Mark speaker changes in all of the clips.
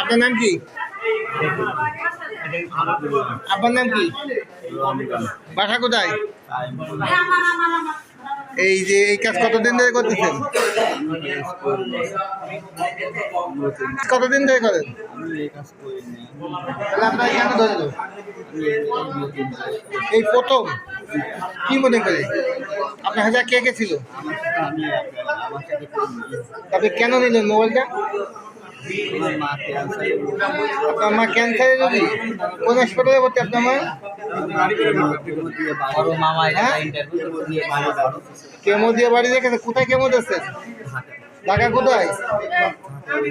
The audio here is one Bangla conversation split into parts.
Speaker 1: আপনার নাম কি? আপনার নাম কি? বাসা কোথায়? এই যে এই কাজ কতদিন ধরে করতেছেন? কতদিন ধরে করেন? এই প্রথম? কি মনে করে? আপনার হাজার কে কে ছিল? আপনি কেন নিলেন মোবাইলটা? আপনার মা ক্যান্সারে রোগী? কোন হাসপাতালে ভর্তি আপনার মা? হ্যাঁ? কেমো দিয়ে বাড়ি রেখেছে কোথায় কেমো দিচ্ছে ঢাকা কোথায়?
Speaker 2: আমি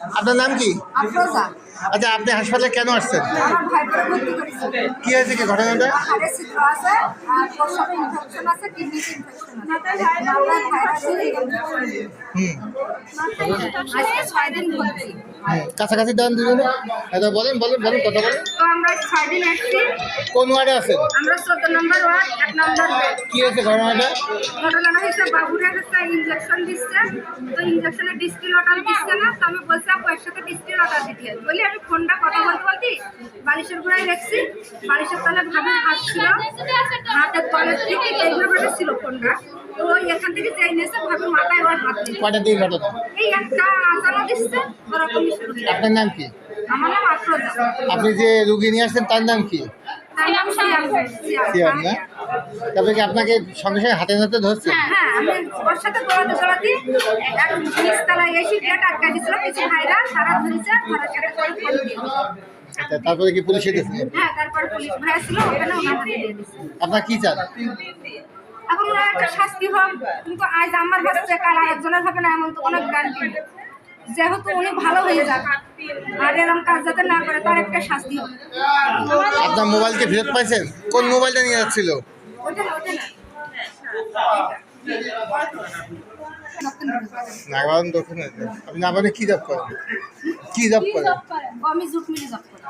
Speaker 1: আপনার নাম কি?
Speaker 3: আফরোজা।
Speaker 1: আচ্ছা আপনি হাসপাতালে কেন আসছেন? কি হয়েছে কি ঘটনাটা? কাছাকাছি দেন দুজনে। এটা বলেন বলেন বলেন কথা বলেন। কোন ওয়ার্ডে আছেন?
Speaker 3: আমরা চোদ্দ নম্বর ওয়ার্ড এক নম্বর
Speaker 1: কি হয়েছে ঘটনাটা?
Speaker 3: ঘটনাটা হয়েছে বাবুরের হচ্ছে ইঞ্জেকশন দিচ্ছে। তো ইঞ্জেকশনে ডিস্টিল ওয়াটার দিচ্ছে না তো আমি বলছি সাথে ডিস্টিল ওয়াটার দিতে। বলি আমি ফোনটা কথা বলতে বলতে বালিশের গোড়ায় রেখছি। বালিশের তলে ভাবের হাত ছিল। হাতের তলের থেকে এইভাবে ছিল ফোনটা। তো ওই এখান থেকে যেই নিয়েছে ভাবে মাথায় ওর হাত
Speaker 1: ঘটনা
Speaker 3: এই একটা আচানো দিচ্ছে ওরকমই
Speaker 1: আপনার নাম কি?
Speaker 3: আমার নাম আফরোজা।
Speaker 1: আপনি যে রুগী নিয়ে আসছেন তার নাম কি?
Speaker 3: তার নাম সিয়াম।
Speaker 1: সিয়াম না? তারপরে কি আপনাকে সঙ্গে সঙ্গে হাতে নাতে ধরছে?
Speaker 3: হ্যাঁ আমি ওর সাথে দৌড়াতে দৌড়াতে এক নিচতলায় এসে গেট আটকা দিয়েছিল কিছু ভাইরা সারা ধরেছে ধরার সাথে করে ফোন দিয়ে
Speaker 1: তারপরে কি পুলিশে গেছে
Speaker 3: হ্যাঁ তারপর পুলিশ ছিল ওখানে দিয়ে দিচ্ছে
Speaker 1: আপনার কি চান?
Speaker 3: এখন একটা শাস্তি হোক কিন্তু আজ আমার হচ্ছে কাল আরেকজনের হবে না এমন তো কোনো গ্যারান্টি যেহেতু উনি ভালো হয়ে যাক আর এরকম কাজ যাতে না করে তার একটা শাস্তি হোক।
Speaker 1: আপনার মোবাইলকে ফেরত পাইছেন? কোন মোবাইলটা নিয়ে যাচ্ছিল?
Speaker 3: ওটা না ওটা না
Speaker 1: নাগাবান দক্ষিণে আপনি নাগাবানে কি জব করেন? কি জব করেন?
Speaker 3: আমি জুট মিলি জব করি